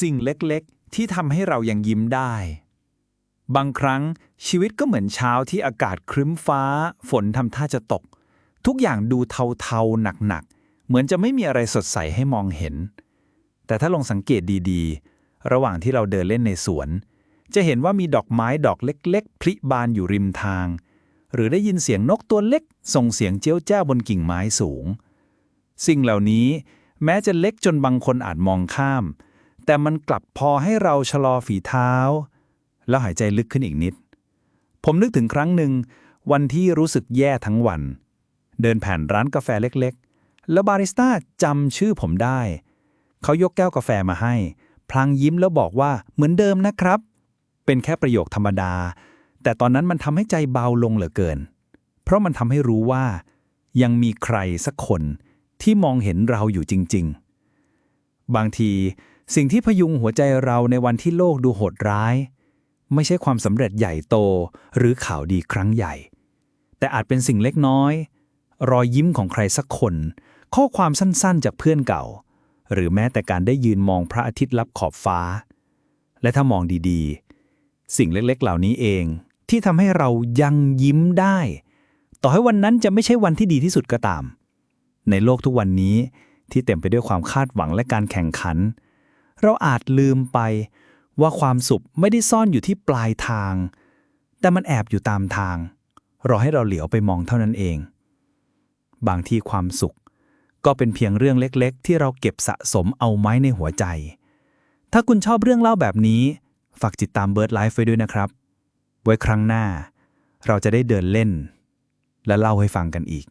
สิ่งเล็กๆ ที่ทำให้เรายังยิ้มได้ บางครั้งชีวิตก็เหมือนเช้าที่อากาศครึ้มฟ้า ฝนทำท่าจะตก ทุกอย่างดูเทาๆหนักๆ เหมือนจะไม่มีอะไรสดใสให้มองเห็น แต่ถ้าลองสังเกตดีๆ ระหว่างที่เราเดินเล่นในสวน จะเห็นว่ามีดอกไม้ดอกเล็ก ๆ พลิบานอยู่ริมทาง หรือได้ยินเสียงนกตัวเล็ก ส่งเสียงเจี้ยวแจ้วบนกิ่งไม้สูง สิ่งเหล่านี้แม้จะเล็กจนบางคนอาจมองข้าม แต่มันกลับพอให้เราชะลอฝีเท้า แล้วหายใจลึกขึ้นอีกนิด ผมนึกถึงครั้งหนึ่ง วันที่รู้สึกแย่ทั้งวัน เดินผ่านร้านกาแฟเล็กๆ แล้วบาริสต้าจำชื่อผมได้ เขายกแก้วกาแฟมาให้ พลางยิ้มแล้วบอกว่าเหมือนเดิมนะครับ เป็นแค่ประโยคธรรมดา แต่ตอนนั้นมันทำให้ใจเบาลงเหลือเกิน เพราะมันทำให้รู้ว่า ยังมีใครสักคนที่มองเห็นเราอยู่จริง ๆ บางที สิ่งที่พยุงหัวใจเราในวันที่โลกดูโหดร้าย ไม่ใช่ความสำเร็จใหญ่โตหรือข่าวดีครั้งใหญ่ แต่อาจเป็นสิ่งเล็กน้อย รอยยิ้มของใครสักคน ข้อความสั้นๆจากเพื่อนเก่า หรือแม้แต่การได้ยืนมองพระอาทิตย์ลับขอบฟ้า และถ้ามองดีๆ สิ่งเล็กๆ เหล่านี้เอง ที่ทำให้เรายังยิ้มได้ ต่อให้วันนั้นจะไม่ใช่วันที่ดีที่สุดก็ตาม ในโลกทุกวันนี้ที่เต็มไปด้วยความคาดหวังและการแข่งขัน เราอาจลืมไปว่าความสุขไม่ได้ซ่อนอยู่ที่ปลายทาง แต่มันแอบอยู่ตามทาง รอให้เราเหลียวไปมองเท่านั้นเอง บางทีความสุข ก็เป็นเพียงเรื่องเล็กๆ ที่เราเก็บสะสมเอาไว้ในหัวใจ ถ้าคุณชอบเรื่องเล่าแบบนี้ ฝากติดตาม Bird Life ไว้ด้วยนะครับ ไว้ครั้งหน้า เราจะได้เดินเล่น และเล่าให้ฟังกันอีก